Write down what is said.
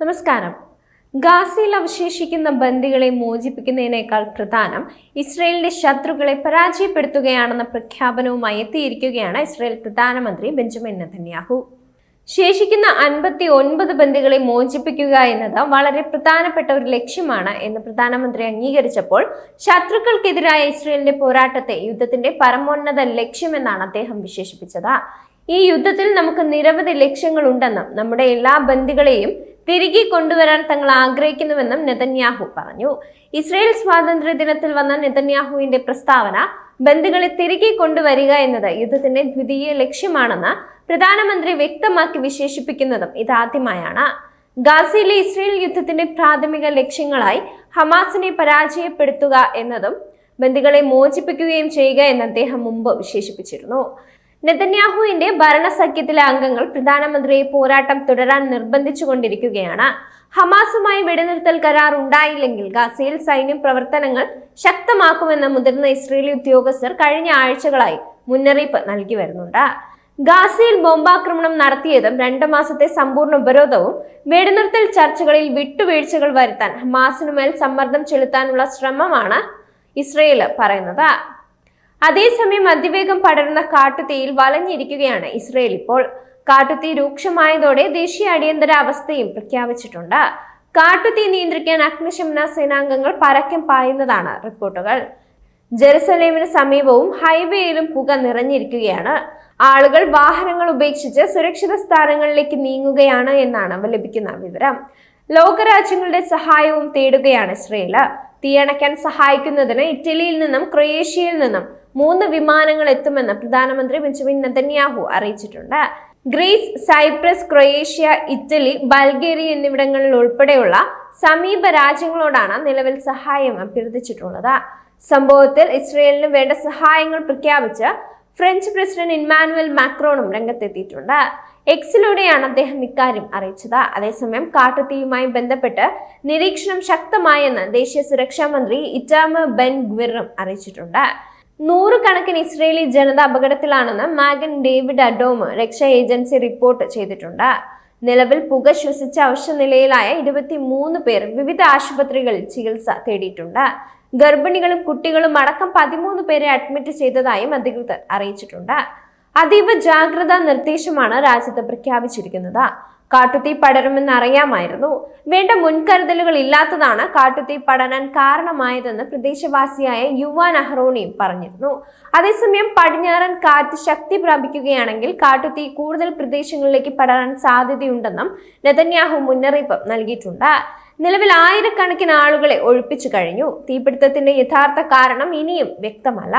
നമസ്കാരം. ഗാസയിൽ അവശേഷിക്കുന്ന ബന്ദികളെ മോചിപ്പിക്കുന്നതിനേക്കാൾ പ്രധാനം ഇസ്രയേലിന്റെ ശത്രുക്കളെ പരാജയപ്പെടുത്തുകയാണെന്ന പ്രഖ്യാപനവുമായി എത്തിയിരിക്കുകയാണ് ഇസ്രയേൽ പ്രധാനമന്ത്രി ബെഞ്ചമിൻ നെതന്യാഹു. ശേഷിക്കുന്ന അൻപത്തി ഒൻപത് ബന്ദികളെ മോചിപ്പിക്കുക എന്നത് വളരെ പ്രധാനപ്പെട്ട ഒരു ലക്ഷ്യമാണ് എന്ന് പ്രധാനമന്ത്രി അംഗീകരിച്ചപ്പോൾ ശത്രുക്കൾക്കെതിരായ ഇസ്രയേലിന്റെ പോരാട്ടത്തെ യുദ്ധത്തിന്റെ പരമോന്നത ലക്ഷ്യമെന്നാണ് അദ്ദേഹം വിശേഷിപ്പിച്ചത്. ഈ യുദ്ധത്തിൽ നമുക്ക് നിരവധി ലക്ഷ്യങ്ങളുണ്ടെന്നും നമ്മുടെ എല്ലാ ബന്ദികളെയും തിരികെ കൊണ്ടുവരാൻ തങ്ങൾ ആഗ്രഹിക്കുന്നുവെന്നും നെതന്യാഹു പറഞ്ഞു. ഇസ്രയേൽ സ്വാതന്ത്ര്യ ദിനത്തിൽ വന്ന നെതന്യാഹുവിന്റെ പ്രസ്താവന ബന്ധുക്കളെ തിരികെ കൊണ്ടുവരിക എന്നത് യുദ്ധത്തിന്റെ ദ്വിതീയ ലക്ഷ്യമാണെന്ന് പ്രധാനമന്ത്രി വ്യക്തമാക്കി വിശേഷിപ്പിക്കുന്നതും ഇതാദ്യമായാണ്. ഗാസയിലെ ഇസ്രയേൽ യുദ്ധത്തിന്റെ പ്രാഥമിക ലക്ഷ്യങ്ങളായി ഹമാസിനെ പരാജയപ്പെടുത്തുക എന്നതും ബന്ദികളെ മോചിപ്പിക്കുകയും ചെയ്യുക എന്ന് അദ്ദേഹം മുമ്പ് വിശേഷിപ്പിച്ചിരുന്നു. നെതന്യാഹുവിന്റെ ഭരണസഖ്യത്തിലെ അംഗങ്ങൾ പ്രധാനമന്ത്രിയെ പോരാട്ടം തുടരാൻ നിർബന്ധിച്ചുകൊണ്ടിരിക്കുകയാണ്. ഹമാസുമായി വെടിനിർത്തൽ കരാർ ഉണ്ടായില്ലെങ്കിൽ ഗാസയിൽ സൈന്യം പ്രവർത്തനങ്ങൾ ശക്തമാക്കുമെന്ന മുതിർന്ന ഇസ്രേലി ഉദ്യോഗസ്ഥർ കഴിഞ്ഞ ആഴ്ചകളായി മുന്നറിയിപ്പ് നൽകി വരുന്നുണ്ട്. ഗാസയിൽ ബോംബാക്രമണം നടത്തിയതും രണ്ട് മാസത്തെ സമ്പൂർണ ഉപരോധവും വെടിനിർത്തൽ ചർച്ചകളിൽ വിട്ടുവീഴ്ചകൾ വരുത്താൻ ഹമാസിനുമേൽ സമ്മർദ്ദം ചെലുത്താനുള്ള ശ്രമമാണ് ഇസ്രയേൽ പറയുന്നത്. അതേസമയം അതിവേഗം പടരുന്ന കാട്ടുതീയിൽ വലഞ്ഞിരിക്കുകയാണ് ഇസ്രയേൽ ഇപ്പോൾ. കാട്ടുതീ രൂക്ഷമായതോടെ ദേശീയ അടിയന്തര അവസ്ഥയും പ്രഖ്യാപിച്ചിട്ടുണ്ട്. കാട്ടുതീ നിയന്ത്രിക്കാൻ അഗ്നിശമന സേനാംഗങ്ങൾ പരക്കം പായുന്നതാണ് റിപ്പോർട്ടുകൾ. ജെറുസലേമിന് സമീപവും ഹൈവേയിലും പുക നിറഞ്ഞിരിക്കുകയാണ്. ആളുകൾ വാഹനങ്ങൾ ഉപേക്ഷിച്ച് സുരക്ഷിത സ്ഥാനങ്ങളിലേക്ക് നീങ്ങുകയാണ് എന്നാണ് ലഭിക്കുന്ന വിവരം. ലോകരാജ്യങ്ങളുടെ സഹായവും തേടുകയാണ് ഇസ്രയേൽ. തീയണയ്ക്കാൻ സഹായിക്കുന്നതിന് ഇറ്റലിയിൽ നിന്നും ക്രൊയേഷ്യയിൽ നിന്നും മൂന്ന് വിമാനങ്ങൾ എത്തുമെന്ന് പ്രധാനമന്ത്രി ബെഞ്ചമിൻ നെതന്യാഹു അറിയിച്ചിട്ടുണ്ട്. Greece Cyprus Croatia Italy Bulgaria എന്നിവിടങ്ങളിൽ ഉൾപ്പെടെയുള്ള സമീപ രാജ്യങ്ങളോടാണ് നിലവിൽ സഹായം അഭ്യർത്ഥിച്ചിട്ടുള്ളത്. സംഭവത്തിൽ ഇസ്രയേലിന് വേണ്ട സഹായങ്ങൾ പ്രഖ്യാപിച്ച് ഫ്രഞ്ച് പ്രസിഡന്റ് ഇമ്മാനുവൽ മാക്രോണും രംഗത്തെത്തിയിട്ടുണ്ട്. എക്സിലൂടെയാണ് അദ്ദേഹം ഇക്കാര്യം അറിയിച്ചത്. അതേസമയം കാട്ടുതീയുമായി ബന്ധപ്പെട്ട് നിരീക്ഷണം ശക്തമായെന്ന് ദേശീയ സുരക്ഷാ മന്ത്രി ഇറ്റാമ ബെൻ ഗ്വിറും അറിയിച്ചിട്ടുണ്ട്. നൂറുകണക്കിന് ഇസ്രയേലി ജനത അപകടത്തിലാണെന്ന് മാഗൻ ഡേവിഡ് അഡോമ് രക്ഷാ ഏജൻസി റിപ്പോർട്ട് ചെയ്തിട്ടുണ്ട്. നിലവിൽ പുക ശ്വസിച്ച അവശനിലയിലായ ഇരുപത്തി മൂന്ന് പേർ വിവിധ ആശുപത്രികളിൽ ചികിത്സ തേടിയിട്ടുണ്ട്. ഗർഭിണികളും കുട്ടികളും അടക്കം പതിമൂന്ന് പേരെ അഡ്മിറ്റ് ചെയ്തതായും അധികൃതർ അറിയിച്ചിട്ടുണ്ട്. അതീവ ജാഗ്രതാ നിർദ്ദേശമാണ് രാജ്യത്ത് പ്രഖ്യാപിച്ചിരിക്കുന്നത്. കാട്ടുതീ പടരുമെന്ന് അറിയാമായിരുന്നു വേണ്ട മുൻകരുതലുകൾ ഇല്ലാത്തതാണ് കാട്ടുതീ പടരാൻ കാരണമായതെന്ന് പ്രദേശവാസിയായ യുവാൻ അഹ്റോണി പറഞ്ഞിരുന്നു. അതേസമയം പടിഞ്ഞാറൻ കാറ്റ് ശക്തി പ്രാപിക്കുകയാണെങ്കിൽ കാട്ടുതീ കൂടുതൽ പ്രദേശങ്ങളിലേക്ക് പടരാൻ സാധ്യതയുണ്ടെന്നും നെതന്യാഹു മുന്നറിയിപ്പ് നൽകിയിട്ടുണ്ട്. നിലവിൽ ആയിരക്കണക്കിന് ആളുകളെ ഒഴിപ്പിച്ചു കഴിഞ്ഞു. തീപിടുത്തത്തിന്റെ യഥാർത്ഥ കാരണം ഇനിയും വ്യക്തമല്ല.